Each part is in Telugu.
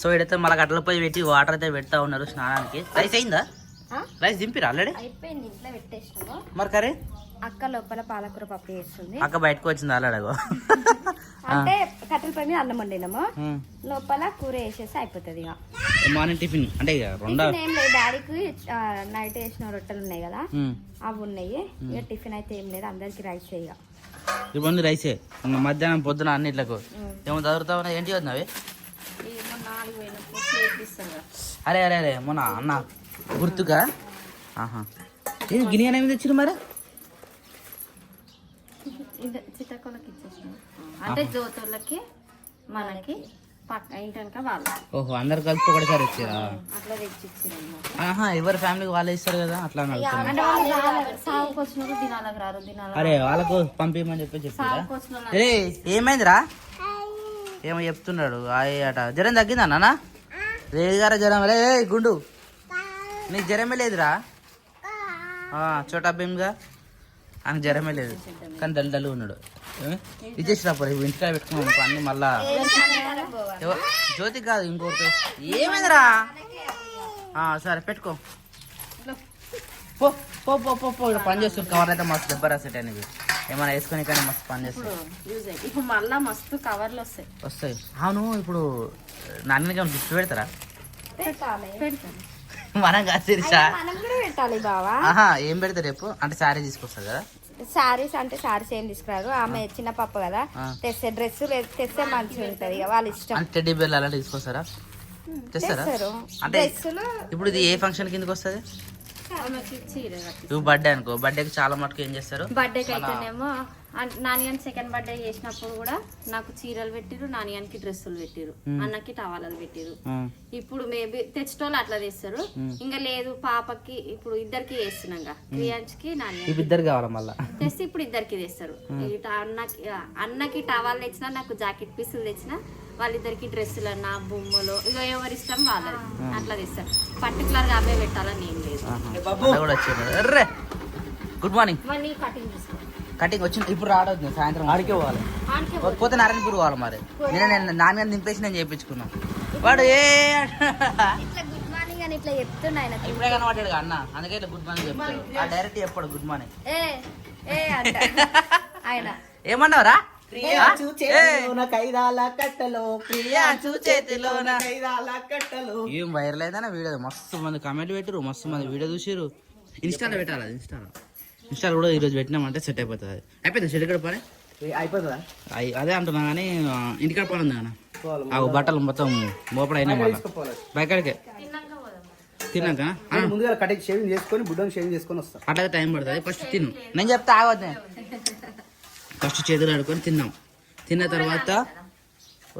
సో ఇడైతే మళ్ళీ గట్ల పోయి పెట్టి వాటర్ అయితే పెడతా ఉన్నారు స్నానానికి. రైస్ అయిందా? రైస్ దింపిరా ఆల్రెడీ? అయిపోయింది ఇంట్లో పెట్టేసినాము. మరి కర్రీ? అక్క లోపల పాలకూర పప్పు చేస్తుంది. అక్క బయటకు వచ్చింది ఆల్రెడీ అంటే కట్టెల పై మీద అన్నం వండినాము. లోపల కూర వేసేసి అయిపోతుంది ఇక. Morning tiffin. అంటే ఇక రెండో? ఏం లేదు డాడీకి నైట్ వేసిన రొట్టెలు ఉన్నాయి కదా. అవి ఉన్నాయి. ఇక టిఫిన్ అయితే ఏం లేదు అందరికి రైస్ ఇక. ఇప్పుడు రైసే. మధ్యాహ్నం పొద్దున అన్నిట్లకు ఏమో చదువుతా ఉన్నా ఏంటి వద్దావి ఏమో అరే అరే అరే మొన్న అన్న గుర్తుగా ఆహా. ఏం గిని అనేది తెచ్చారు మరి? అంటే జ్యోతులకి మనకి ఓహో అందరు కలిసి ఒకటిసారి వచ్చారా ఆహా ఎవరి ఫ్యామిలీకి వాళ్ళు ఇస్తారు కదా అట్లా అరే వాళ్ళకు పంపించమని చెప్పి చెప్పారా? ఏమైందిరా? ఏమో చెప్తున్నాడు. ఆయ్ అట. జ్వరం తగ్గిందా నాన్న? లేదు జ్వరం. లే గుండు. నీకు జ్వరమే లేదురా? చోటా భీమ్గా? ఆయనకు జ్వరమే లేదు. కానీ డల్ డల్ ఉన్నాడు. ఇచ్చేసినప్పుడు ఇచ్చేసిరా ఇంటికాడ పెట్టుకున్నాం అన్ని మళ్ళా. జ్యోతి కాదు ఇంకోటి. ఏమైందిరా? సరే పెట్టుకో. పో పో పో పో పో ఇక్కడ పని చేస్తుంది కవర్ అయితే మస్తు దెబ్బ రాసేట అనేది ఏమైనా వేసుకొని కానీ మస్తు పని చేస్తుంది యూజ్ అయ్యి ఇప్పుడు మళ్ళా మస్తు కవర్లు వస్తాయి. వస్తాయి. అవును ఇప్పుడు నాన్నకి ఏమైనా గిఫ్ట్ పెడతారా? పెడతాను. మనం కూడా పెట్టాలి బావా. ఏం పెడతారు రేపు అంటే శారీ తీసుకొస్తారు కదా. శారీస్ అంటే శారీస్ ఏం తీసుకురారు. ఆమె చిన్న పాప కదా. తెస్తే డ్రెస్ తెస్తే మంచిగా ఉంటది ఇక వాళ్ళ ఇష్టం. అంటే టెడ్డీ బేర్లు అలాంటి తీసుకొస్తారా? తెస్తారా? అంటే ఇప్పుడు ఇది ఏ ఫంక్షన్ కిందకి వస్తుంది? ఇవి బర్త్డే అనుకో. బర్త్డేకి చాలా మటుకు ఏం చేస్తారు? బర్త్డేకి అయితేనేమో నానియన్ సెకండ్ బర్త్డే చేసినప్పుడు కూడా నాకు చీరలు పెట్టిరు నానియానికి డ్రెస్సులు పెట్టిరు అన్నకి టవాలలు పెట్టిరు ఇప్పుడు మేబీ తెచ్చేటోళ్ళు అట్లా తెస్తారు. ఇంకా లేదు పాపకి ఇప్పుడు ఇద్దరికి చేస్తున్నాం క్రియాన్స్కి ఇద్దరు కావాలా మళ్ళా? తెస్తే ఇప్పుడు ఇద్దరికి తెస్తారు. అన్నకి అన్నకి టవాల్ తెచ్చినా నాకు జాకెట్ పీసులు తెచ్చినా వాళ్ళిద్దరికి డ్రెస్సులు అన్న బొమ్మలు ఇక ఎవరి ఇష్టం వాళ్ళది. అట్లా తెస్తారు పర్టికులర్గా అవే పెట్టాలని ఏం లేదు. గుడ్ మార్నింగ్ మళ్ళీ కటింగ్ తీసుకో కటింగ్ వచ్చింది. ఇప్పుడు రావద్దు. సాయంత్రం ఆడికే పోవాలి. ఆడికే పోతే నారాయణపూర్ పోవాలి మరి. నేను నేను నాన్నగారిని దింపేసి నేను చేయించుకున్నాను వాడు ఏ గుడ్ మార్నింగ్ అని ఇట్లా చెప్తున్నా ఇప్పుడే కనబడ్డాడు అన్న. అందుకే ఇట్లా గుడ్ మార్నింగ్ చెప్తాడు. ఆ డైరెక్ట్ చెప్పాడు గుడ్ మార్నింగ్ ఏ ఏ అంట ఆయన. ఏమన్నావురా? ప్రియాంచు చేతిలోన కైదాల కట్టలో ప్రియాంచు చేతిలోన కైదాల కట్టలో. ఏం వైరల్ అయిందన్న వీడియో మస్తు మంది కామెంట్ పెట్టారు మస్తు మంది వీడియో చూసారు ఇన్స్టాలో పెట్టాలి అది ఇన్స్టాలో ఇన్స్టాలో కూడా ఈరోజు పెట్టినామంటే సెట్ అయిపోతుంది. అయిపోయింది? షెడ్ ఇక్కడ పని అయిపోతుందా? అయ్- అదే అంటున్నా కానీ ఇంటికాడ పని ఉంది పోవాలి. ఆ బట్టలు మొత్తం మోపడ అయినా. బయకాడికే తిన్నాక? ముందుగా కటింగ్ షేవింగ్ చేసుకొని బుడ్డని షేవింగ్ చేసుకొని వస్తా. అట్లాగే టైం పడుతుంది. ఫస్ట్ తిను. నేను చెప్తా ఆగొద్దు ఫస్ట్ చేతులు ఆడుకొని తిన్నాం. తిన్న తర్వాత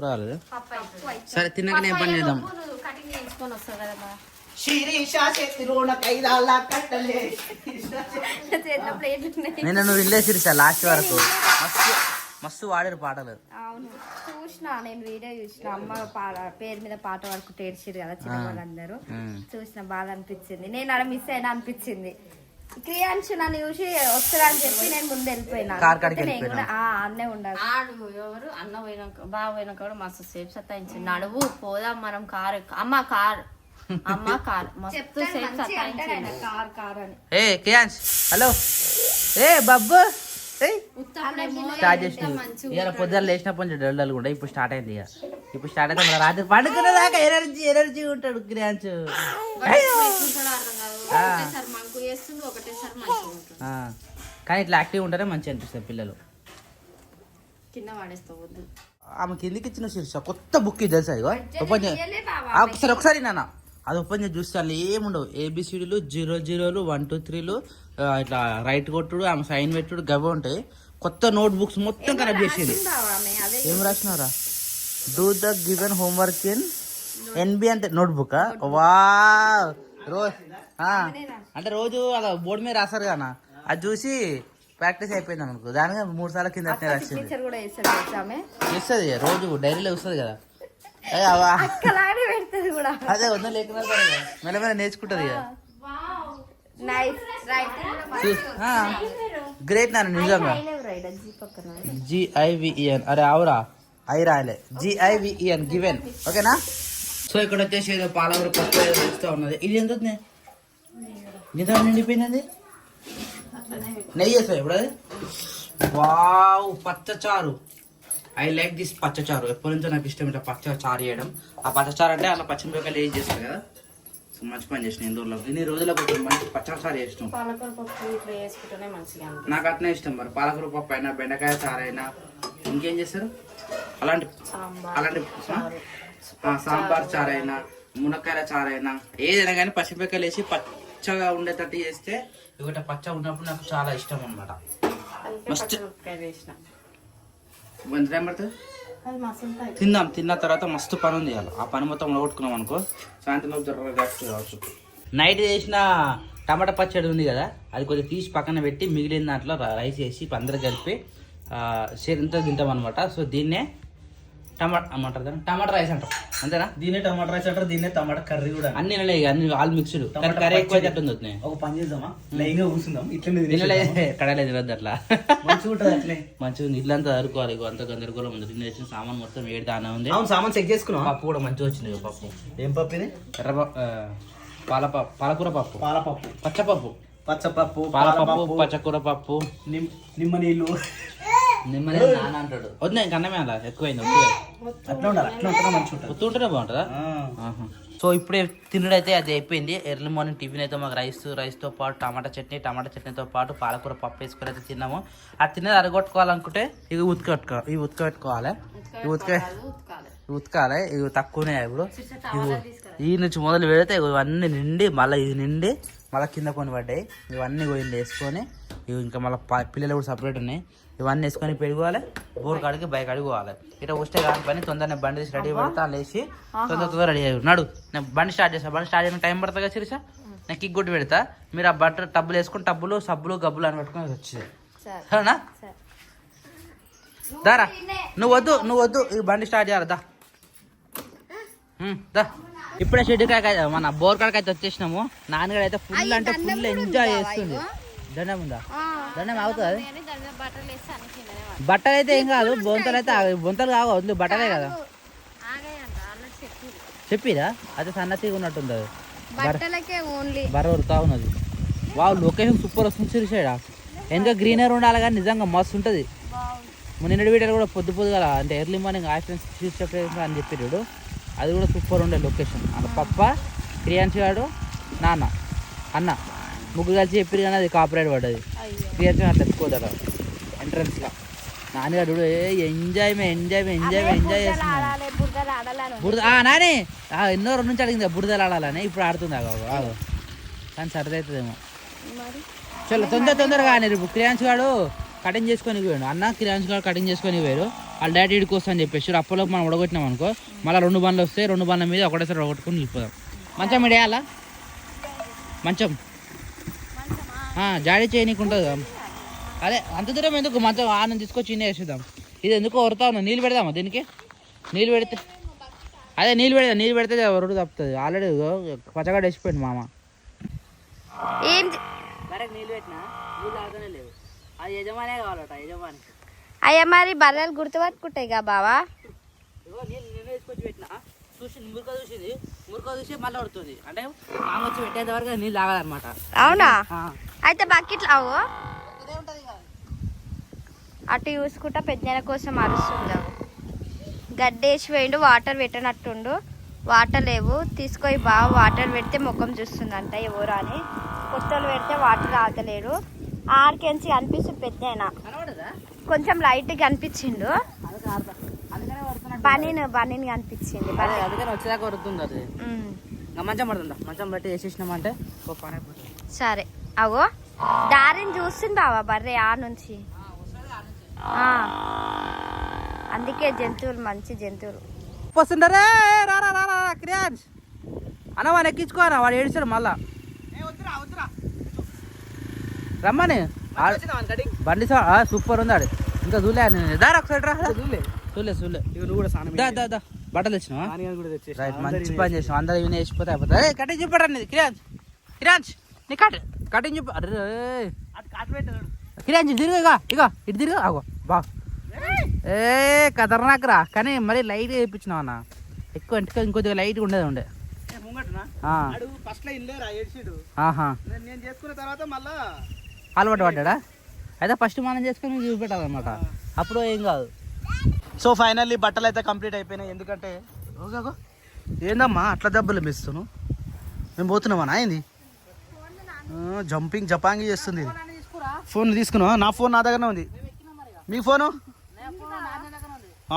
రాలేదు సరే తిన్నాక నేను పని చేద్దాం. శిరీష నేను నువ్వు ఇల్లే సిరిసా లాస్ట్ వరకు. మస్తు మస్తు వాడారు పాటలు. అవును. చూసిన నేను వీడియో చూసిన అమ్మ పాట పేరు మీద పాట పాడుకుంటూ ఏడ్చారు కదా చిన్న వాళ్ళందరూ. చూసిన బాధ అనిపించింది. నేను అక్కడ మిస్ అయినా అనిపించింది. క్రియాన్స్ నన్ను చూసి వస్తారా అని చెప్పి నేను ముందు వెళ్ళిపోయినా. కార్ కాడికి లేకపోతే నేను కూడా. ఆ, అన్నే ఉండాలి. ఆడు ఎవరు? అన్న పోయినాక బాగా పోయినాక కూడా మస్తు సేఫ్ సత్తాయించింది నడువు పోదాం మనం కార్ ఎక్కు- అమ్మ కార్. అమ్మ కార్. మస్తు సేఫ్ కార్ కార్ అని. ఏ కేయాన్స్ హలో. ఏ బబ్బు. ఏయ్. స్టార్ట్ చేసి ఇవాళ పొద్దున్న లేచినప్పటి నుంచి డల్ డల్ కూడా ఇప్పుడు స్టార్ట్ అయింది ఇక. ఇప్పుడు స్టార్ట్ అయితే రాత్రి పండుకునే దాకా ఎనర్జీ ఎనర్జీ ఉంటాడు క్రియాంచ్ ఒకటేసారి మంకు చేస్తుంది ఒకటేసారి మంచిగా ఉంటుంది. కానీ ఇట్లా యాక్టివ్ ఉంటేనే మంచిగా అనిపిస్తుంది పిల్లలు. కింద ఆమె కిందికి ఇచ్చిన శీర్ష కొత్త బుక్ ఇది తెలుసా ఇగో? ఓపెన్ ఒకసారి ఒకసారి నాన్న. అది ఓపెన్ చేసి చూస్తే అందులో ఏముండవు. ఏబిసిడీలు జీరో జీరోలు వన్ టూ త్రీలు ఇట్లా రైట్ కొట్టుడు ఆమె సైన్ పెట్టుడు గవ్వ ఉంటాయి. కొత్త నోట్ బుక్స్ మొత్తం కనెక్ట్ చేసేది. ఏం రాసినారా do the given homework in NB అంటే నోట్ బుక్ వా రోజు అంటే రోజు అలా బోర్డు మీద రాస్తారు కదా అది చూసి ప్రాక్టీస్ అయిపోయింది అనుకో. దానిగా మూడు సార్లు కింద ఇస్తుంది రోజు డైరీలో వస్తుంది కదా. అదే వద్ద లేకున్నా సరే కదా. మెల్లమెల్ల నేర్చుకుంటుంది గ్రేట్ నాన్న నిజంగా. G I V E N అరే అవురా I రాయలే G I V E N given ఓకేనా సో ఇక్కడ వచ్చేసి ఏదో పాలకూర పప్పు ఏదో ఉన్నది. ఇది ఎంత నిద్ర నిండిపోయినది? నెయ్యి వేస్తావు ఇప్పుడు అది? వావ్ పచ్చచారు. ఐ లైక్ దిస్ పచ్చచారు. ఎప్పటి నుంచో నాకు ఇష్టం ఇట్లా పచ్చ చారు చేయడం. ఆ పచ్చచారు అంటే అలా పచ్చిమిరపకాయలు వేసి చేస్తారు కదా? సో మంచి పని చేసిన ఇందూరులో ఇన్ని రోజులకు మంచి పచ్చచారు చేసినాం. నాకు అట్నే ఇష్టం మరి. పాలకూర పప్పు అయినా బెండకాయ చారు అయినా. ఇంకేం చేస్తారు? అలాంటి అలాంటి సాంబార్ చారు అయినా మునక్కాయల చారు అయినా ఏదైనా కానీ పచ్చిమిరపకాయలు వేసి పచ్చగా ఉండేటట్టు చేస్తే ఒకటి పచ్చగా ఉన్నప్పుడు నాకు చాలా ఇష్టం అనమాట మస్తు. ఎంత టైం పడుతుంది? ఉంటాయి. తిందాం తిన్న తర్వాత మస్తు పని ఉంది ఆ పని మొత్తం కొట్టుకున్నాం అనుకో. సాయంత్రం కావచ్చు. నైట్ చేసిన టమాటా పచ్చడి ఉంది కదా అది కొద్దిగా తీసి పక్కన పెట్టి మిగిలిన దాంట్లో రైస్ వేసి అందరు కలిపి సేరంతా తింటాం అనమాట సో దీన్నే టమాటా ఏమంటారు దాన్ని? టమాటా రైస్ అంటాం. అంతేనా? దీన్నే టమాటా రైస్ అంటారు దీన్నే టమాటా కర్రీ కూడా అన్ని నెలలే అన్ని ఆల్ మిక్స్డ్. కర్రీ ఎక్కువ. అవుతుంది వద్దు ఒక పని చేద్దామా? లైన్గా కూర్చుందాం. ఇట్లనే? కడలే తినద్దు అట్లా. మంచిగా ఉంటుంది అట్లే. మంచిగా ఇల్లంతా అరుకోవాలి. అంత గందరగోళం ఉంది. తినేసిన సామాన్ మొత్తం ఏడు దానే ఉంది. అవును సామాన్ చెక్ చేసుకున్నాం పప్పు కూడా మంచిగా వచ్చింది పప్పు. ఏం పప్పు ఇది? ఎర్ర పాలపప్పు పాలకూర పప్పు. పాలపప్పు. పచ్చపప్పు. పచ్చపప్పు పాలపప్పు. పచ్చకూర పప్పు. నిమ్- నిమ్మ నీళ్ళు. నిమ్మలే నాన్న అంటాడు. వద్దు ఇంకా అన్నమే అలా ఎక్కువైంది అట్లా ఉండాలి అట్లా ఉంటే మంచిగా ఉంటుంది. గుర్తు ఉంటేనే బాగుంటుందా. ఆహా. సో ఇప్పుడే తినడం అయితే అది అయిపోయింది. ఎర్లీ మార్నింగ్ టిఫిన్ అయితే మాకు రైస్ రైస్తో పాటు టమాటా చట్నీ టమాటా చట్నీతో పాటు పాలకూర పప్పు వేసుకొని అయితే తిన్నాము. ఆ తిన్నది అరగొట్టుకోవాలనుకుంటే ఇవి ఉతకట్టుకో ఇవి ఉతకబెట్టుకోవాలి ఇవి ఉతక ఉతకాలి ఇవి ఉతకాలి ఇవి తక్కువనే ఇప్పుడు. తీసుకురా. ఈ నుంచి మొదలు పెడితే ఇవన్నీ నిండి మళ్ళీ ఇది నిండి మళ్ళీ కింద కొన్ని పడ్డాయి. ఇవన్నీ పోయింది వేసుకొని ఇవి ఇంకా మళ్ళీ పిల్లలు కూడా సపరేట్ ఉన్నాయి. ఇవన్నీ వేసుకొని పెరుగుకోవాలి బోర్ కాడికి బైక్ అడుగుకోవాలి ఇట్లా వస్తే కాని పని తొందరనే బండి తీసి రెడీ పెడతా లేచి తొందర తొందర రెడీ అయ్యి నడు నేను బండి స్టార్ట్ చేస్తా. బండి స్టార్ట్ చేయడానికి టైం పడుతుంది కదా శిరీష? నేను కిక్ కొట్టి పెడతా. మీరు ఆ బట్ట టబ్బులు వేసుకొని టబ్బులు సబ్బులు గబ్బులు అని పెట్టుకొని వచ్చేది సరే. సరేనా? సరే. దారా. నువ్వు వద్దు నువ్వు వద్దు. ఈ బండి స్టార్ట్ చేయాలి. దా. దా. ఇప్పుడే షెడ్ కాక మన బోర్ కాడకి అయితే వచ్చేసినాము. నాన్నగారు అయితే ఫుల్ అంటే ఫుల్ ఎంజాయ్ చేస్తుంది దండం ఉందా? దండం ఆగుతుంది? అది బట్టలు అయితే ఏం కాదు బొంతలు అయితే. బొంతలు కావు బట్టలే కదా చెప్పిరా. అయితే సన్నతిగా ఉన్నట్టుంది అది బర్ర ఉరుతా ఉన్నది. వావ్ లొకేషన్ సూపర్ వస్తుంది చూసాడా ఎంత గ్రీనరీ ఉండాలి కానీ నిజంగా మస్తు ఉంటుంది. నిన్నటి వీడియోలో కూడా పొద్దు పొద్దుగల అంటే ఎర్లీ మార్నింగ్ హాయ్ ఫ్రెండ్స్ చూసి అని చెప్పాడు అది కూడా సూపర్ ఉండే లొకేషన్. అక్కడ పప్ప క్రియాన్షి గాడు నాన్న అన్న. ముగ్గురు కలిసి చెప్పారు కానీ అది కాపరేట్ పడ్డది. క్రియాన్షి అట్లా ఎత్తుకోదట ఎంట్రన్స్లో ఎంజాయ్మెంట్ ఎంజాయ్ చేస్తున్నాడు. ఆడాలి బురదలు ఆడాలని బురద నాని ఎన్నో రోజు నుంచి అడిగింది బురదలు ఆడాలని ఇప్పుడు ఆడుతుంది ఆగో కానీ సరదా అవుతుందేమో చలో తొందర తొందరగా కానీ రేపు క్రియాన్స్ గాడు కటింగ్ చేసుకొని పోయాడు. అన్న క్రియాన్స్ గాడు కటింగ్ చేసుకొని పోయారు. వాళ్ళ డాడీ ఇడికి వస్తా అని చెప్పేసి అప్పలో మనం ఉడగొట్టినాం అనుకో మళ్ళీ రెండు బండ్లు వస్తాయి రెండు బండ్ల మీద ఒకటేసారి ఉడగొట్టుకొని వెళ్ళిపోదాం. మంచం ఇడేయాలా మంచం. జాడీ చేయనీకి ఉంటుంది కదా. అదే అంత దూరం ఎందుకు? మంచం ఆనం తీసుకొచ్చి ఇన్నే వేసేద్దాం ఇది ఎందుకు వరుతా ఉన్నా నీళ్ళు పెడదామా దీనికి? నీళ్ళు పెడితే అదే నీళ్ళు పెడదా నీళ్ళు పెడితే వరుడు తప్పుతుంది. ఆల్రెడీ పచ్చగడ్డ వేసిపోయింది మామ. ఏం డైరెక్ట్ నీళ్ళు పెట్టినా? నీళ్ళు తాగుతూనే లేవు. అది యజమానే కావాలట యజమాని అయ్యా మరి బర్రెలు గుర్తుపట్టుకుంటాయి కా బావా చూసి చూసింది. మురుక చూసి మళ్ళీ పడుతుంది అంటే ఆమె వచ్చి పెట్టేంత వరకు నీళ్ళు తాగాలన్నమాట అవునా. అయితే బకెట్లు అవు అటు చూసుకుంటా పెద్దల కోసం అరుస్తుంది? గడ్డేసి వేయండు వాటర్ పెట్టనట్టుండు. వాటర్ లేవు. తీసుకొని బాగా వాటర్ పెడితే ముఖం చూస్తుందంట ఎవరు అని. కొత్తలు పెడితే వాటర్ ఆగలేడు ఆడికెంచి కనిపిస్తుంది పెద్ద కొంచెం లైట్ కనిపించిండు అందుకే ఆడతా అందుకనే పడుతున్నట్టు బనీన్ బనీన్ కనిపించింది అందుకని వచ్చేదాకా అది. మంచం పడుతుందా? మంచం బట్టి వేసేసినామంటే ఒక పని అయిపోతుంది. సరే. అగో దారిని చూస్తుంది బావా బర్రె ఆ నుంచి. ఆ. అందుకే జంతువులు మంచి జంతువులు. వస్తుండరే రా? రా రా క్రియాన్స్ అన్న వాడు ఎక్కించుకోరా వాడు ఏడిచాడు మళ్ళా. రమ్మని. ఆ- బండి సా- ఆ, సూపర్ ఉంది ఆడు. ఇంకా చూలే దారా ఒకసారి రా. చూలే చూలే చూలే ఇవి నువ్వు కూడా స్నానం దా దా దా. బట్టలు తెచ్చినావా? కూడా తెచ్చేసి రైట్ మంచి పని చేసాం అందరూ ఇవి వేసిపోతే అయిపోతుంది. కటింగ్ చూపడండి కిరాన్స్ కిరాన్స్ నీ కట్. కటింగ్ చూప అరే కిరాన్స్ తిరుగు ఇక ఇక ఇటు తిరుగు ఆగో బా. ఏ ఖతర్నాక్ రా. కానీ మరి లైట్ వేయించినావు అన్న. ఎక్కువ అంటే ఇంకొద్దిగా లైట్గా ఉండేది ఉండే. ఫస్ట్ నేను చేసుకున్న తర్వాత మళ్ళా అలవాటు పడ్డాడా? అయితే ఫస్ట్ మనం చేసుకుని చూపెట్టాలన్నమాట. అప్పుడు ఏం కాదు. సో ఫైనల్లీ బట్టలు అయితే కంప్లీట్ అయిపోయినాయి. ఎందుకంటే ఏందమ్మా అట్లా దెబ్బలు మిస్తున్నావు? మేము పోతున్నామా ఏంది? జంపింగ్ జపాంగి చేస్తుంది ఇది. ఫోన్ తీసుకున్నావా? నా ఫోన్ నా దగ్గరనే ఉంది. మీ ఫోను?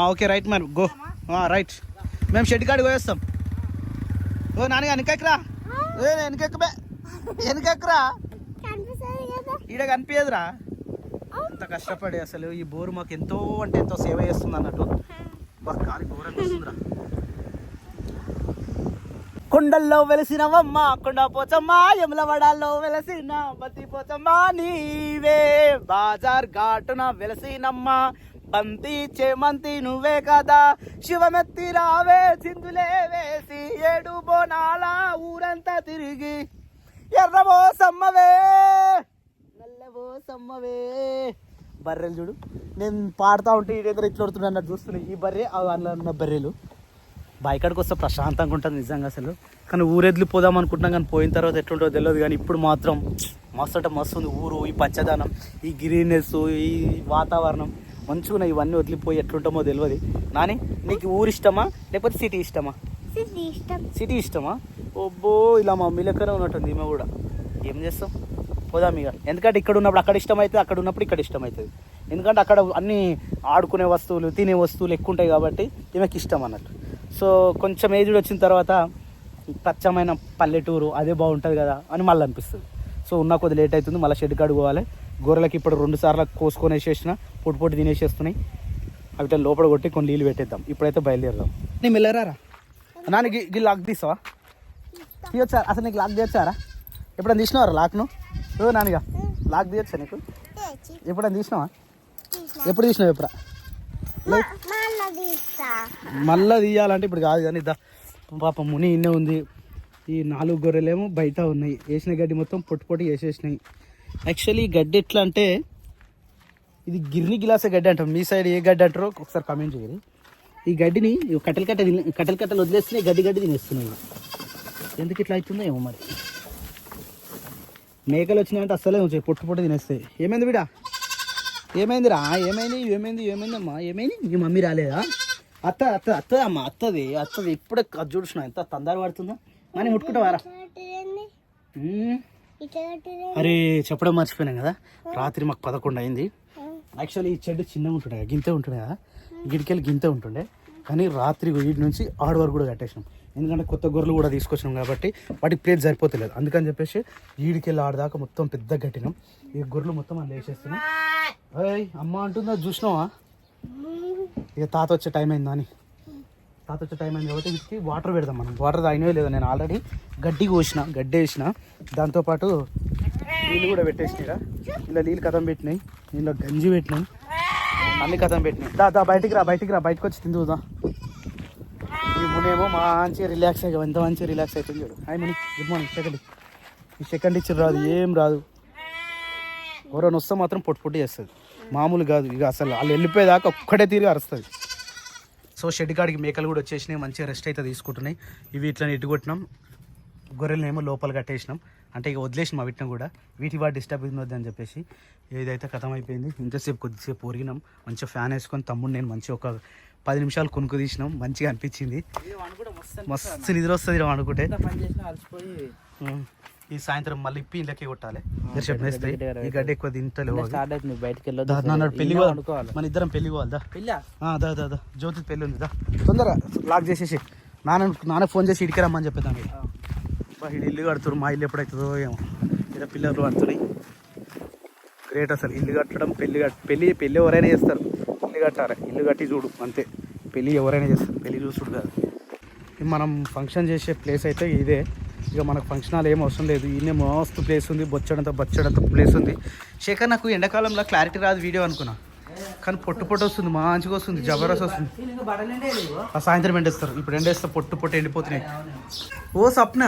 ఓకే రైట్ మరి గో. రైట్. మేము షెడ్ కాడికి పోయేస్తాం. ఓ నాన్నగా వెనకెక్కరా? వెనకెక్కబే. వెనకెక్కరా? ఈడ కనిపించదురా ఎంత కష్టపడి అసలు ఈ బోరు మాకు ఎంతో అంటే ఎంతో సేవ చేస్తుంది అన్నట్టు. బా, గాలి ఘోరంగా వస్తుందిరా. కొండల్లో వెలిసినవమ్మ కొండ పోచమ్మా యముల వడాల్లో వెలసిన బతి పోచమ్మా నీవే బాజార్ ఘాటున వెలసినమ్మ. బంతి చేమంతి నువ్వే కదా శివమెత్తి రావే చిందులే వేసి ఏడు బోనాల ఊరంతా తిరిగి ఎర్రబోసమ్మవే. నల్లబో సమ్మవే. బర్రెలు చూడు. నేను పాడుతూ ఉంటే ఇదేదో ఇట్లా కొడుతున్నా అన్నట్టు చూస్తున్నాయి ఈ బర్రె ఉన్న బర్రెలు. బైకాడికి వస్తే ప్రశాంతంగా ఉంటుంది నిజంగా అసలు. కానీ ఊరెద్దులు పోదాం అనుకుంటున్నాం కానీ పోయిన తర్వాత ఎట్లుంటుందో తెలియదు కానీ ఇప్పుడు మాత్రం మస్తు అంటే మస్తు ఉంది. ఊరు ఈ పచ్చదనం ఈ గ్రీనెస్ ఈ వాతావరణం. మంచిగా ఇవన్నీ వదిలిపోయి ఎట్లుంటామో తెలియదు. నాని నీకు ఊరు ఇష్టమా? లేకపోతే సిటీ ఇష్టమా? సిటీ ఇష్టమా? ఓబ్బో ఇలా మమ్మీ లెక్కనే ఉన్నట్టుంది ఈమె కూడా. ఏం చేస్తాం? పోదాం ఇక. ఎందుకంటే ఇక్కడ ఉన్నప్పుడు అక్కడ ఇష్టం అవుతుంది అక్కడ ఉన్నప్పుడు ఇక్కడ ఇష్టం అవుతుంది ఎందుకంటే అక్కడ అన్ని ఆడుకునే వస్తువులు తినే వస్తువులు ఎక్కువ ఉంటాయి కాబట్టి ఈమెకి ఇష్టం అన్నట్టు. సో కొంచెం ఏజ్డ్ వచ్చిన తర్వాత స్వచ్ఛమైన పల్లెటూరు అదే బాగుంటుంది కదా అని మళ్ళీ అనిపిస్తుంది. సో ఉన్న కొద్ది లేట్ అవుతుంది మళ్ళీ షెడ్ కాడు పోవాలి. గొర్రెలకి ఇప్పుడు రెండు సార్లు కోసుకొని వేసేసిన పొట్టు పొట్టు తినేసేస్తున్నాయి. అవి లోపల కొట్టి కొన్ని నీళ్ళు పెట్టేద్దాం. ఇప్పుడైతే బయలుదేరదాం. నేను వెళ్ళరారా నాన్న గి లాక్ తీసావా తీయొచ్చా? అసలు నీకు లాక్ తీయొచ్చారా? ఎప్పుడైనా తీసినావారా లాక్ను? ఓ నాన్నగా లాక్ తీయొచ్చా నీకు? ఎప్పుడైనా తీసినావా? ఎప్పుడు తీసినావు ఎప్పుడా? మళ్ళా తీయాలంటే ఇప్పుడు కాదు కానీ ఇద్దా. పాప ముని ఇన్నే ఉంది. ఈ నాలుగు గొర్రెలేమో బయట ఉన్నాయి. వేసిన గడ్డి మొత్తం పొట్టు పొట్టి వేసేసినాయి. యాక్చువల్లీ ఈ గడ్డి ఎట్లా అంటే ఇది గిర్ని గిలాసే గడ్డి అంటాం. మీ సైడ్ ఏ గడ్డి అంటారో ఒకసారి కామెంట్ చేయాలి ఈ గడ్డిని కట్టెలు కట్ట కట్టెలు కట్టెలు వదిలేస్తున్నాయి గడ్డి గడ్డి తినేస్తున్నాయి. ఎందుకు ఇట్లా అవుతుందో ఏమో మరి. మేకలు వచ్చినాయంటే అస్సలే ఉంచాయి పొట్టు పొట్టు తినేస్తాయి. ఏమైంది బిడా ఏమైందిరా? ఏమైంది? ఏమైంది? ఏమైందమ్మా? ఏమైంది? మీ మమ్మీ రాలేదా? అత్త అత్త అత్తది అమ్మ అత్తది అత్తది. ఇప్పుడే అది చూసిన ఎంత తందారు పడుతుందో. అని ముట్టుకుంటావారా అరే చెప్పడం మర్చిపోయినాం కదా. రాత్రి మాకు పదకొండు అయింది. యాక్చువల్లీ ఈ చెడ్డు చిన్నగా ఉంటుండే. గింతే ఉంటుండే కదా. గిడికెళ్ళి గింతే ఉంటుండే. కానీ రాత్రి వీటి నుంచి ఆడు వరకు కూడా కట్టేసినాం. ఎందుకంటే కొత్త గొర్రెలు కూడా తీసుకొచ్చినాం కాబట్టి వాటికి ప్లేట్ సరిపోతలేదు. అందుకని చెప్పేసి ఈడికెళ్ళి ఆడదాకా మొత్తం పెద్ద కట్టినాం ఈ గొర్రెలు మొత్తం అందులో వేసేస్తున్నాం. ఏయ్ అమ్మ అంటుందా చూసినావా? ఇక తాత వచ్చే టైం అయిందా అని తాత వచ్చే టైం అయింది కాబట్టి వీటికి వాటర్ పెడదాం మనం. వాటర్ తాగినవే లేదు? నేను ఆల్రెడీ గడ్డి కోసిన గడ్డి వేసిన. దాంతోపాటు నీళ్ళు కూడా పెట్టేసిన ఇలా నీళ్ళు కథం పెట్టినాయి. నీళ్ళు గంజి పెట్టినాయి. అన్ని కథం పెట్టినాయి. దా దా బయటికి రా బయటికి రా బయటకు వచ్చి తిందుదా ఇప్పుడేమో మంచిగా రిలాక్స్ అయ్యాం ఎంత మంచిగా రిలాక్స్ అవుతుంది చూడు. Hi Mani good morning second ఈ సెకండ్ ఇచ్చి రాదు ఏం రాదు. ఎవరైనా వస్తే మాత్రం పొట్టు పొట్టు చేస్తుంది. మామూలు కాదు ఇక అసలు వాళ్ళు వెళ్ళిపోయేదాకా ఒక్కటే తిరిగి అరుస్తుంది. సో షెడ్ కాడికి మేకలు కూడా వచ్చేసినాయి మంచిగా రెస్ట్ అయితే తీసుకుంటున్నాయి. ఇవి ఇట్లా ఇటు కొట్టినాం గొర్రెలనేమో లోపల కట్టేసినాం. అంటే ఇక వదిలేసినాం మా వీటిని కూడా వీటి వాటి డిస్టర్బ్ అవుతుంది అని చెప్పేసి ఏదైతే కథం అయిపోయింది ఇంతసేపు కొద్దిసేపు ఒరిగినాం మంచిగా ఫ్యాన్ వేసుకొని తమ్ముడు నేను మంచిగా ఒక పది నిమిషాలు కొనుక్కు తీసినాం. మంచిగా అనిపించింది. మస్తు నిద్ర వస్తుంది అనుకుంటే. ఈ సాయంత్రం మళ్ళీ ఇప్పి ఇంట్లోకి కొట్టాలి. ఈ గడ్డ ఎక్కువ తింటలేవు పెళ్ళి. మన ఇద్దరం పెళ్ళి పోవాలి దా. దా దా దా. జ్యోతి పెళ్ళి ఉంది దా. తొందరగా లాక్ చేసేసి. నాన్న నాన్న ఫోన్ చేసి ఇడికి రమ్మని చెప్పేదాన్ని వీడు ఇల్లు కడుతున్నారు మా ఇల్లు ఎప్పుడవుతుందో ఏమో. ఇలా పిల్లలు కడుతున్నాయి గ్రేట్ అసలు. ఇల్లు కట్టడం పెళ్ళి పెళ్ళి పెళ్ళి ఎవరైనా చేస్తారు. కట్టాలి. ఇల్లు కట్టి చూడు అంతే. పెళ్ళి ఎవరైనా చేస్తారు. పెళ్ళి చూసుడు కాదు. మనం ఫంక్షన్ చేసే ప్లేస్ అయితే ఇదే. ఇక మనకు ఫంక్షన్ హాల్ ఏం అవసరం లేదు. ఈయనే మస్తు ప్లేస్ ఉంది. బొచ్చడంత బొచ్చడంత ప్లేస్ ఉంది. శేఖర్ నాకు ఎండాకాలంలో క్లారిటీ రాదు వీడియో అనుకున్నా. కానీ పొట్టు పొట్టు వస్తుంది మంచిగా వస్తుంది జబర్దస్త్ వస్తుంది. ఆ సాయంత్రం ఎండేస్తారు. ఇప్పుడు ఎండేస్తే పొట్టు పొట్టు ఎండిపోతున్నాయి. ఓ సప్న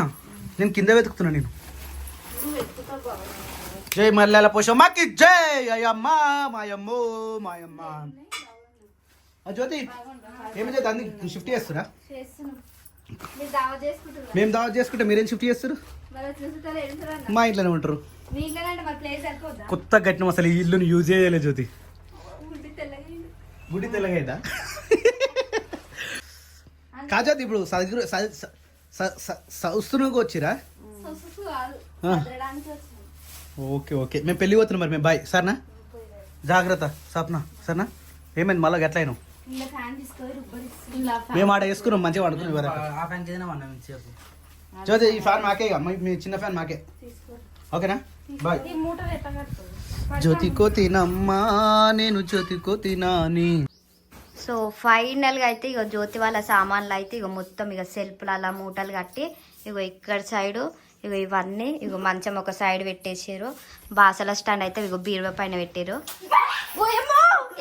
నేను కింద వెతుకుతున్నా నేను. జై మల్లెల పోషమ్మకి జై అయ్యమ్మ మాయమ్మో మాయమ్మ జ్యోతి ఏమి జ్యోతి అన్ని షిఫ్ట్ చేస్తురా చేస్తున్నాం దావా మేము దావత్ చేసుకుంటే మీరేం షిఫ్ట్ చేస్తారు మా ఇంట్లోనే ఉంటారు కొత్త కట్టిన అసలు ఈ ఇల్లుని యూజ్ చేయలేదు జ్యోతి గుడి తెల్లగైందా కాజాతి ఇప్పుడు సద్గురు సంస్థకు వచ్చిరా ఓకే ఓకే. మేము పెళ్ళి పోతున్నాం మరి మేము బాయ్. సరేనా? జాగ్రత్త సప్న సరేనా? ఏమైంది మళ్ళీ ఎట్లా అయినావు? మేము ఆడ వేసుకున్నాం మంచిగా వండుకున్నాం జ్యోతి ఈ ఫ్యాన్ మాకే ఇక. మీ- చిన్న ఫ్యాన్ మాకే. ఓకేనా? బాయ్. జ్యోతి కోతినమ్మా నేను జ్యోతి కోతినాని సో ఫైనల్గా అయితే ఇక జ్యోతి వాళ్ళ సామాన్లు అయితే ఇక మొత్తం ఇక సెల్ఫ్లు అలా మూటలు కట్టి ఇగో ఇక్కడ సైడు ఇగో ఇవన్నీ ఇగో మంచం ఒక సైడ్ పెట్టేసారు బాసల స్టాండ్ అయితే ఇగో బీరువా పైన పెట్టారు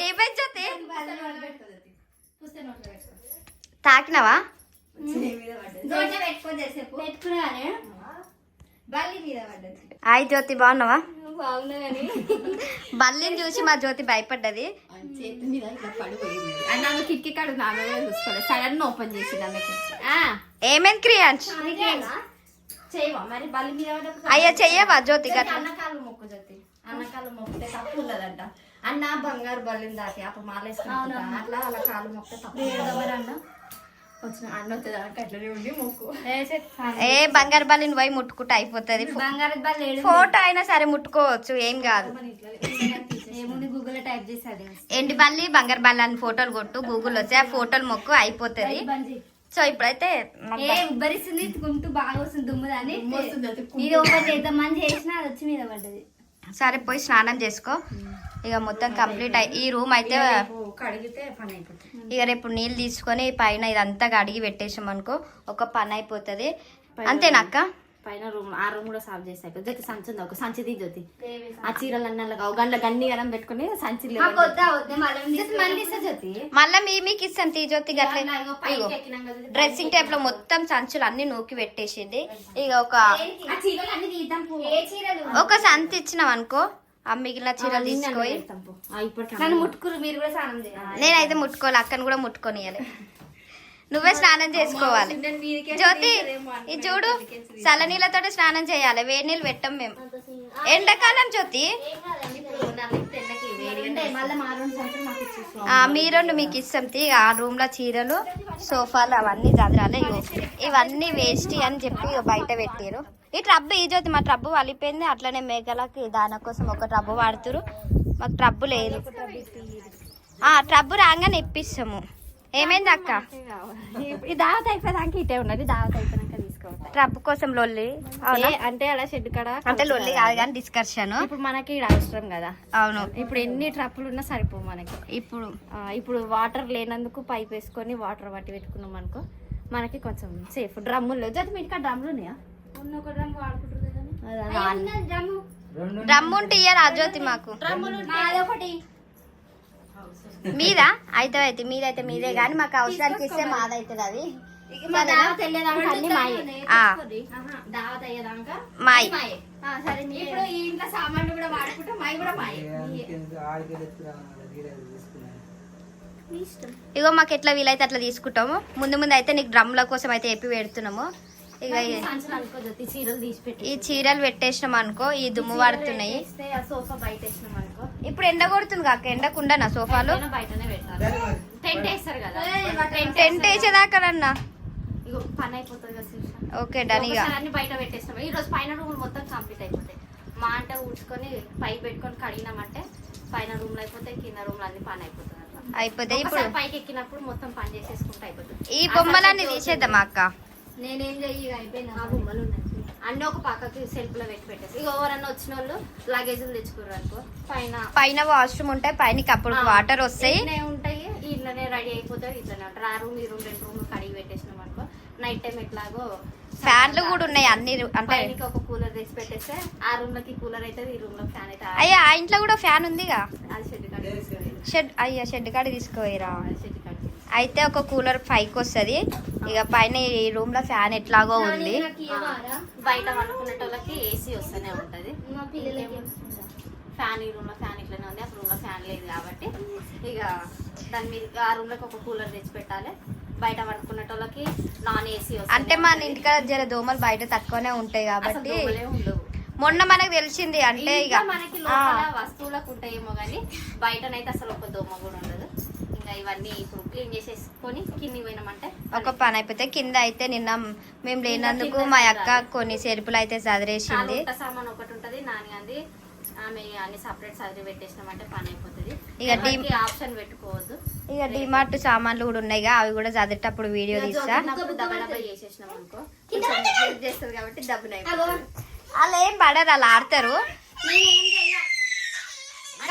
ఏమైంది జ్యోతి తాకినావా? హాయ్ జ్యోతి బాగున్నావా? బల్లిని చూసి మా జ్యోతి భయపడ్డది. చేతి మీద ఇట్లా పడిపోయింది. అండ్ ఆమె కిటికీ కాడు సడన్ ఓపెన్ చేసింది ఆమెకి. ఆ, ఏమేం క్రియాంశ్ చేయవా? మరి బల్లి మీద పడ్డప్పుడు అయ్యా చెయ్యవా? జ్యోతి అన్నకాలు మొక్కు జతి అన్నకాలు మొక్కితే తప్పు ఉండదంట అన్న బంగారు బల్లిని దాటి అప్పుడు మాలేసుకుంటా అట్లా అలా కాలు మొక్కితే తప్పు అన్న? వచ్చిన అన్న వస్తుంది అంటే అట్లనే ఉండి మొక్కు. ఏ బంగారు బల్లిని పోయి ముట్టుకుంటే అయిపోతుంది. బంగారు బల్లి ఫోటో అయినా సరే ముట్టుకోవచ్చు ఏం కాదు. ఏముంది గూగుల్ టైప్ చేసి ఎండి బల్లి? బంగారు బల్లి అని ఫోటోలు కొట్టు గూగుల్ వచ్చి ఆ ఫోటోలు మొక్కు అయిపోతుంది. సో ఇప్పుడైతే ఉబ్బరిస్తుంది? గుంటు బాగా వస్తుంది దుమ్ము దాన్ని ఇది ఓపెన్ చేద్దామని చేసిన అది వచ్చి మీద పడ్డది. సరే పోయి స్నానం చేసుకో. ఇక మొత్తం కంప్లీట్ అయి ఈ రూమ్ అయితే కడిగితే పని అయిపోతుంది. ఇక రేపు నీళ్ళు తీసుకొని పైన ఇదంతా కడిగి పెట్టేసాం అనుకో ఒక పని అయిపోతుంది. అంతేనక్క పైన రూమ్ ఆ రూమ్ కూడా సాల్వ్ చేసి అయిపోతుంది జ్యోతి సంచి ఉంది ఒక సంచి తీ జ్యోతి. ఆ చీరలు అన్నీ ఒక గంట గన్ని గనం పెట్టుకుని సంచి జ్యోతి మళ్ళీ మీ మీకు ఇస్తాను తీ జ్యోతి. డ్రెస్సింగ్ టేబుల్లో మొత్తం సంచులు అన్ని నూకి పెట్టేసింది. ఇక ఒక ఆ చీరలు అన్ని తీద్దాం పో. ఏ చీరలు? ఒక సంతి ఇచ్చినాం అనుకో. ఆ మిగిలిన చీరలు తీసుకొని. నన్ను ముట్టుకురు మీరు కూడా స్నానం చేయాలి. నేనైతే ముట్టుకోవాలి అక్కను కూడా ముట్టుకొనియాలి నువ్వే స్నానం చేసుకోవాలి. జ్యోతి ఇది చూడు చల్లనీళ్ళతో స్నానం చేయాలి. వేడి నీళ్ళు పెట్టం మేము. ఎండాకాలం జ్యోతి. మళ్ళీ మా రెండు సంచులు మాకు ఇస్తాం. తీ ఆ రూమ్లో చీరలు సోఫాలు అవన్నీ చదరాలి ఇవన్నీ వేస్ట్ అని చెప్పి బయట పెట్టారు ఈ ట్రబ్బు ఈ జ్యోతి మా ట్రబ్బు వలిపోయింది. అట్లనే మేకలకి దాని కోసం ఒక ట్రబ్బు వాడుతురు మాకు ట్రబ్బు లేదు. ఆ ట్రబ్బు రాగానే ఇప్పిస్తాము. ఏమైంది అక్క? ఈ దావత్ అయిపోయాక ఇటే ఉన్నది దావత్ అయిపోయాక తీసుకోవాలి ట్రబ్బు కోసం లొల్లి. అంటే అలా షెడ్ కాడ అంటే లొల్లి కాదు. కానీ డిస్కషన్ ఇప్పుడు మనకి ఈడ అవసరం కదా. అవును. ఇప్పుడు ఎన్ని ట్రప్పులు ఉన్నా సరిపో మనకి. ఇప్పుడు ఇప్పుడు వాటర్ లేనందుకు పైప్ వేసుకొని వాటర్ పట్టి పెట్టుకున్నాం అనుకో మనకి కొంచెం సేఫ్ డ్రమ్ములు జత మీ ఇక్కడ డ్రమ్ములు ఉన్నాయా? డ్రమ్ ఉంటే ఇయ్యరా జ్యోతి మాకు? ఒకటి. మీదా? అయితే అయితే మీదైతే మీదే కానీ మాకు అవసరానికి ఇస్తే మాదైతుంది అది. మాయే. ఇగో మాకు ఎట్లా వీలైతే అట్లా తీసుకుంటాము. ముందు ముందు అయితే నీకు డ్రమ్ల కోసం అయితే ఎప్పి పెడుతున్నాము. ఇక ఈ- సంచులు అనుకో జ్యోతి చీరలు పెట్టేసినాం అనుకో ఈ దుమ్ము పడుతున్నాయి సోఫా బయట అనుకో. ఇప్పుడు ఎండ కొడుతుంది కాక ఎండకుండానా సోఫాలు. బయటనే పెట్టాలి. టెంట్ వేస్తారు కదా. టెంట్ వేసేదాకానన్నా ఇగో పని అయిపోతుంది కదా. ఓకే డన్ ఇక అన్ని బయట పెట్టేస్తాం. ఈ రోజు పైన రూమ్ మొత్తం కంప్లీట్ అయిపోతాయి. మా అంటే ఊడ్చుకొని పైకి పెట్టుకొని కడిగినామంటే పైన రూమ్లో అయిపోతాయి కింద రూమ్లో అన్ని పని అయిపోతుంది అట్లా. అయిపోతే ఇప్పుడు పైకి ఎక్కినప్పుడు మొత్తం పని చేసేసుకుంటే అయిపోతుంది. ఈ బొమ్మలన్నీ తీసేద్దాం అక్క? నేనేం చెయ్యి అయిపోయింది ఆ బొమ్మలు ఉన్నాయి. అన్ని ఒక పక్కకి సెల్ఫ్లో పెట్టి పెట్టేసి. ఇక ఎవరన్నా వచ్చిన వాళ్ళు లగేజ్లు తెచ్చుకోరు అనుకో. పైన పైన వాష్రూమ్ ఉంటాయి పైన అప్పుడు వాటర్ వస్తాయి. ఇట్లనే ఉంటాయి ఇట్లనే రెడీ అయిపోతాయి ఇట్లనే ఆ రూమ్ ఈ రూమ్ రెండు రూమ్ కడిగి పెట్టేసినాం అనుకో. నైట్ టైం ఎట్లాగో ఫ్యాన్లు కూడా ఉన్నాయి అన్ని అంటే ఒక కూలర్ తెచ్చి పెట్టేస్తే ఆ రూమ్లోకి కూలర్ అయితే ఈ రూమ్లో ఫ్యాన్ అయితే అయ్యా ఆ ఇంట్లో కూడా ఫ్యాన్ ఉందిగా షెడ్ అయ్యా షెడ్ కాడ తీసుకోయిరా. అయితే ఒక కూలర్ పైకి వస్తుంది. ఇక పైన ఈ రూమ్లో ఫ్యాన్ ఎట్లాగో ఉంది. బయట వండుకునేటోళ్ళకి ఏసీ వస్తూనే ఉంటది. ఫ్యాన్ ఈ రూమ్లో ఫ్యాన్ ఇట్లనే ఉంది. ఆ రూమ్లో ఫ్యాన్ లేదు కాబట్టి ఇక దాని మీద ఆ రూమ్లోకి ఒక కూలర్ తెచ్చి పెట్టాలి. బయట పడుకునేటోళ్ళకి నాన్ ఏసీ అంటే మన ఇంటికాడ జర దోమలు బయట తక్కువనే ఉంటాయి కాబట్టి మొన్న మనకు తెలిసింది అంటే ఇక మనకి వస్తువులకు ఉంటాయేమో కానీ బయటనైతే అసలు ఒక దోమ కూడా ఉండదు. ఇంకా ఇవన్నీ ఇప్పుడు క్లీన్ చేసేసుకొని కింది పోయినామంటే ఒక పని. అయిపోతే కింద అయితే నిన్న మేము లేనందుకు మా అక్క కొన్ని చెరుపులు అయితే చదిరేసింది సామాన్ ఒకటి ఉంటది నాని అంది ఆమె అన్ని సపరేట్ సర్ది పెట్టేసినామంటే పని అయిపోతుంది. ఇక డీ- ఆప్షన్ పెట్టుకోవద్దు. ఇక డిమార్ట్ సామాన్లు కూడా ఉన్నాయి అవి కూడా చదివేటప్పుడు వీడియో తీస్తా. చేసేసినాం అనుకో. చేస్తుంది కాబట్టి అలా ఏం పడరు అలా ఆడతారు.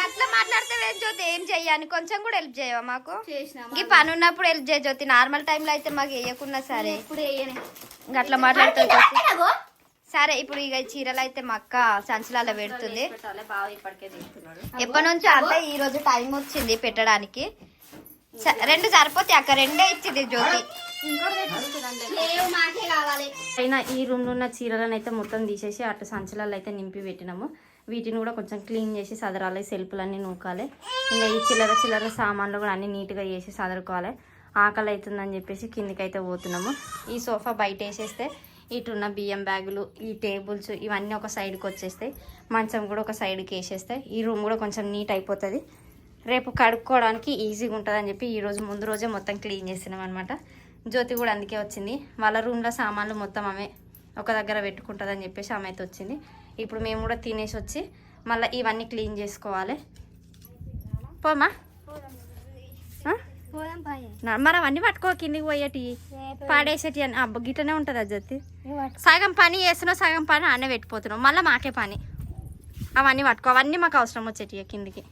అట్లా మాట్లాడితే ఏం జ్యోతి? ఏం చెయ్యని కొంచెం కూడా హెల్ప్ చేయవా మాకు? ఈ పని ఉన్నప్పుడు హెల్ప్ చేయ జ్యోతి. నార్మల్ టైంలో అయితే మాకు వేయకున్నా సరే. ఇంకా అట్లా మాట్లాడుతుంది సరే ఇప్పుడు ఇక ఈ చీరలు అయితే మా అక్క సంచలాల పెడుతుంది. ఎప్పటి నుంచో అంటే ఈ రోజు టైం వచ్చింది పెట్టడానికి. రెండు సరిపోతాయి అక్క రెండే ఇచ్చింది జ్యోతి. అయినా ఈ రూమ్లో ఉన్న చీరలను అయితే మొత్తం తీసేసి అటు సంచులలో అయితే నింపి పెట్టినాము. వీటిని కూడా కొంచెం క్లీన్ చేసి సదరాలి సెల్పులన్నీ నూకాలి. ఇంకా ఈ చిల్లర చిల్లర సామాన్లు కూడా అన్ని నీట్గా చేసి సదరుకోవాలి. ఆకలి అవుతుందని చెప్పేసి కిందికైతే అయితే పోతున్నాము. ఈ సోఫా బయట వేసేస్తే ఇటున్న బియ్యం బ్యాగులు ఈ టేబుల్స్ ఇవన్నీ ఒక సైడ్కి వచ్చేస్తాయి. మంచం కూడా ఒక సైడ్కి వేసేస్తాయి ఈ రూమ్ కూడా కొంచెం నీట్ అయిపోతుంది. రేపు కడుక్కోవడానికి ఈజీగా ఉంటుందని చెప్పి ఈ రోజు ముందు రోజే మొత్తం క్లీన్ చేసినాం అనమాట జ్యోతి కూడా అందుకే వచ్చింది. వాళ్ళ రూమ్లో సామాన్లు మొత్తం ఆమె ఒక దగ్గర పెట్టుకుంటుందని చెప్పేసి ఆమె అయితే వచ్చింది. ఇప్పుడు మేము కూడా తినేసి వచ్చి మళ్ళీ ఇవన్నీ క్లీన్ చేసుకోవాలి. పోమా మరి అవన్నీ పట్టుకో కిందికి పోయేటి. పాడేసేటి అని. అబ్బ గిట్టనే ఉంటుంది ఆ సగం పని చేస్తున్నావు సగం పని అన్నే పెట్టిపోతున్నావు. మళ్ళీ మాకే పని. అవన్నీ పట్టుకో అవన్నీ మాకు అవసరం వచ్చేటి కిందికి.